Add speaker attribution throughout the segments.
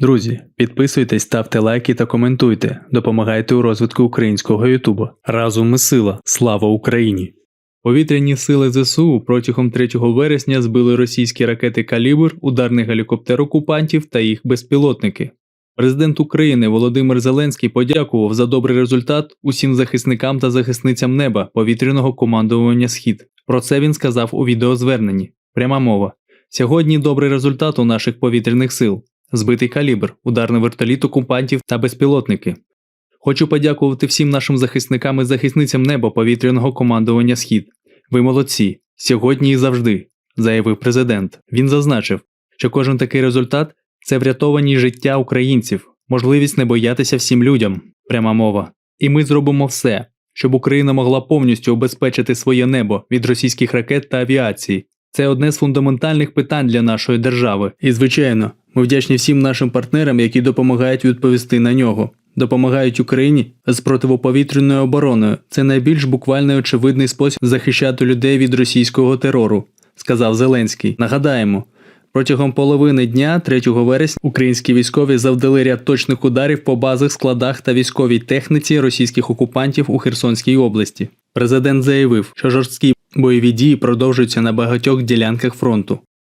Speaker 1: Друзі, підписуйтесь, ставте лайки та коментуйте. Допомагайте у розвитку українського Ютуба. Разом ми сила. Слава Україні! Повітряні сили ЗСУ протягом 3 вересня збили російські ракети Калібр, ударний гелікоптер окупантів та їх безпілотники. Президент України Володимир Зеленський подякував за добрий результат усім захисникам та захисницям неба повітряного командування Схід. Про це він сказав у відеозверненні. Пряма мова. Сьогодні добрий результат у наших повітряних сил. Збитий калібр, ударний вертоліт окупантів та безпілотники. Хочу подякувати всім нашим захисникам і захисницям неба повітряного командування Схід. Ви молодці, сьогодні і завжди, заявив президент. Він зазначив, що кожен такий результат це врятовані життя українців, можливість не боятися всім людям. Пряма мова. І ми зробимо все, щоб Україна могла повністю обезпечити своє небо від російських ракет та авіації. Це одне з фундаментальних питань для нашої держави. І, звичайно, ми вдячні всім нашим партнерам, які допомагають відповісти на нього. Допомагають Україні з противоповітряною обороною. Це найбільш буквальний очевидний спосіб захищати людей від російського терору, сказав Зеленський. Нагадаємо, протягом половини дня, 3 вересня, українські військові завдали ряд точних ударів по базах, складах та військовій техніці російських окупантів у Херсонській області. Президент заявив, що жорсткі бойові дії продовжуються на багатьох ділянках фронту.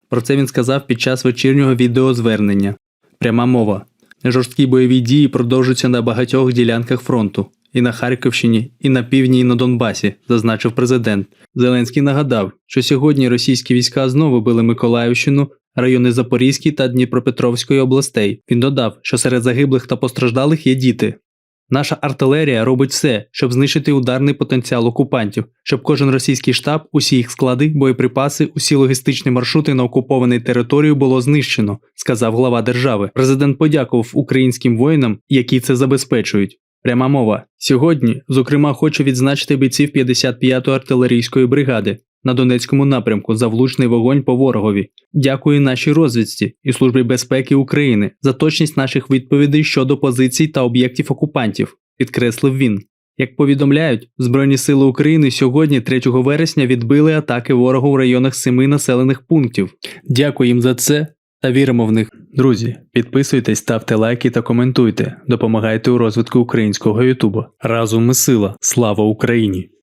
Speaker 1: Про це він сказав під час вечірнього відеозвернення. Пряма мова. Жорсткі бойові дії продовжуються на багатьох ділянках фронту. І на Харківщині, і на півдні, і на Донбасі, зазначив президент. Зеленський нагадав, що сьогодні російські війська знову били Миколаївщину, райони Запорізької та Дніпропетровської областей. Він додав, що серед загиблих та постраждалих є діти. Наша артилерія робить все, щоб знищити ударний потенціал окупантів, щоб кожен російський штаб, усі їх склади, боєприпаси, усі логістичні маршрути на окупованій території було знищено, сказав глава держави. Президент подякував українським воїнам, які це забезпечують. Пряма мова. Сьогодні, зокрема, хочу відзначити бійців 55-ї артилерійської бригади на Донецькому напрямку за влучний вогонь по ворогові. Дякую нашій розвідці і Службі безпеки України за точність наших відповідей щодо позицій та об'єктів окупантів, підкреслив він. Як повідомляють, Збройні сили України сьогодні, 3 вересня, відбили атаки ворогу в районах семи населених пунктів. Дякую їм за це та віримо в них. Друзі, підписуйтесь, ставте лайки та коментуйте. Допомагайте у розвитку українського Ютуба. Разом ми сила. Слава Україні!